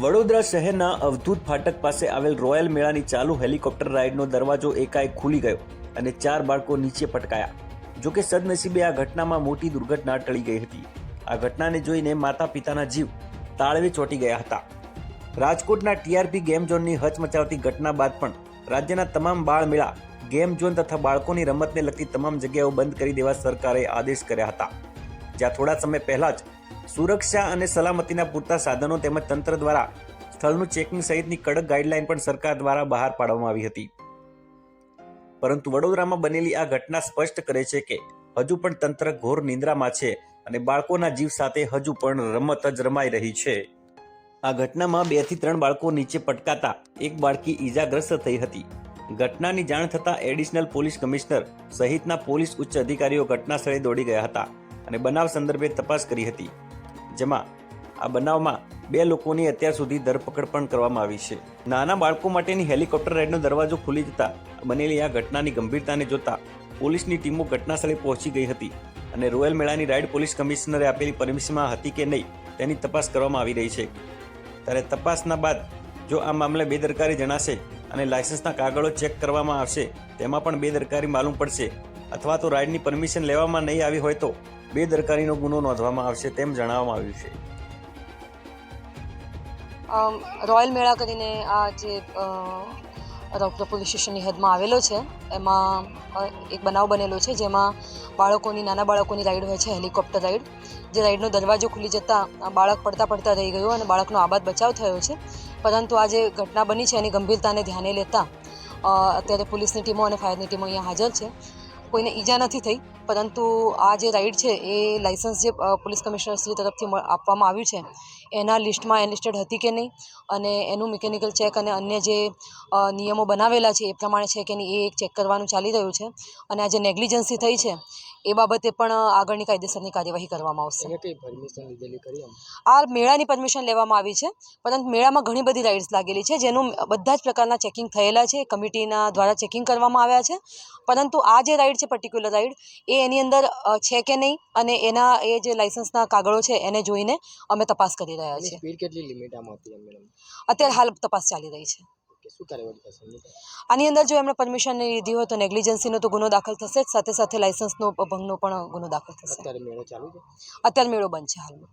વડોદરા શહેરના અવધૂત ફાટક પાસે આવેલ રોયલ મેળાની ચાલુ હેલિકોપ્ટર રાઇડનો દરવાજો એકાએક ખુલી ગયો અને ચાર બાળકો નીચે પટકાયા જોકે સદનસીબે આ ઘટનામાં મોટી દુર્ઘટના ટળી ગઈ હતી. આ ઘટનાને જોઈને માતા પિતાના જીવ તાળવે ચોંટી ગયા હતા. રાજકોટના ટીઆરપી ગેમ ઝોનની હચમચાવતી ઘટના બાદ પણ રાજ્યના તમામ બાળ મેળા, ગેમ ઝોન તથા બાળકોની રમતને લગતી તમામ જગ્યાઓ બંધ કરી દેવા સરકારે આદેશ કર્યા હતા. જ્યાં થોડા સમય પહેલા જ સુરક્ષા અને સલામતીના પૂરતા સાધનો તેમજ તંત્ર દ્વારા સ્થળનું ચેકિંગ સહિતની કડક ગાઈડલાઈન પણ સરકાર દ્વારા બહાર પાડવામાં આવી હતી. પરંતુ વડોદરામાં બનેલી આ ઘટના સ્પષ્ટ કરે છે કે હજુ પણ તંત્ર ઘોર નિંદ્રામાં છે અને બાળકોના જીવ સાથે હજુ પણ રમત જ રમાઈ રહી છે. આ ઘટનામાં બેથી ત્રણ બાળકો નીચે પટકાતા એક બાળકી ઈજાગ્રસ્ત થઈ હતી. ઘટનાની જાણ થતાં એડિશનલ પોલીસ કમિશનર સહિતના પોલીસ ઉચ્ચ અધિકારીઓ ઘટના સ્થળે દોડી ગયા હતા. અને બનાવ સંદર્ભે તપાસ કરી હતી. જેમાં આ બનાવમાં બે લોકોની અત્યાર સુધી ધરપકડ પણ કરવામાં આવી છે. નાના બાળકો માટેની હેલિકોપ્ટર રાઇડનો દરવાજો ખુલી જતા બનેલી આ ઘટનાની ગંભીરતાને જોતા પોલીસની ટીમો ઘટનાસ્થળે પહોંચી ગઈ હતી અને રોયલ મેળાની રાઇડ પોલીસ કમિશનરે આપેલી પરમિશનમાં હતી કે નહીં તેની તપાસ કરવામાં આવી રહી છે. ત્યારે તપાસના બાદ જો આ મામલે બેદરકારી જણાશે અને લાયસન્સના કાગળો ચેક કરવામાં આવશે, તેમાં પણ બેદરકારી માલુમ પડશે. અથવા તો રાઇડની પરમિશન લેવામાં નહીં આવી હોય તો બેદરકારીનો ગુનો નોંધવામાં આવશે તેમ જણાવવામાં આવ્યું છે. રોયલ મેળા કરીને આ જે અ, પોલીસ સ્ટેશનની હદમાં આવેલો છે એમાં એક બનાવ બનેલો છે જેમાં બાળકોની નાના બાળકોની રાઈડ હોય છે હેલિકોપ્ટર રાઈડ. જે રાઈડનો દરવાજો ખુલી જતાં બાળક પડતા પડતા રહી ગયું અને બાળકનો આબાદ બચાવ થયો છે. પરંતુ આ જે ઘટના બની છે એની ગંભીરતાને ધ્યાને લેતા અત્યારે પોલીસની ટીમો અને ફાયરની ટીમો અહીંયા હાજર છે. કોઈને ઈજા નથી થઈ પરંતુ આ જે રાઈડ છે એ લાઇસન્સ જે પોલીસ કમિશનરશ્રી તરફથી આપવામાં આવ્યું છે એના લિસ્ટમાં એનલિસ્ટેડ હતી કે નહીં? અને એનું મિકેનિકલ ચેક અને અન્ય જે નિયમો બનાવેલા છે એ પ્રમાણે છે કે નહીં એ એક ચેક કરવાનું ચાલી રહ્યું છે. અને આ જે નેગ્લિજન્સી થઈ છે એ બાબતે પણ આગળની કાયદેસરની કાર્યવાહી કરવામાં આવશે. આ મેળાની પરમિશન લેવામાં આવી છે પરંતુ મેળામાં ઘણી બધી રાઇડ્સ લાગેલી છે જેનું બધા જ પ્રકારના ચેકિંગ થયેલા છે કમિટીના દ્વારા ચેકિંગ કરવામાં આવ્યા છે. પરંતુ આ જે રાઇડ છે પર્ટિક્યુલર રાઇડ એ એની અંદર છે કે નહીં અને એના એ જે લાઇસન્સના કાગળો છે એને જોઈને અમે તપાસ કરી રહ્યા છીએ. સ્પીડ કેટલી લિમિટ આમાં હતી મેડમ અત્યારે હાલ તપાસ ચાલી રહી છે? આની અંદર જો એમણે પરમિશન નહીં લીધી હોય તો નેગ્લિજન્સીનો તો ગુનો દાખલ થશે જ સાથે સાથે લાઇસન્સનો ભંગનો પણ ગુનો દાખલ થશે. અત્યારે મેળો ચાલુ છે? અત્યારે મેળો બંધ છે હાલમાં.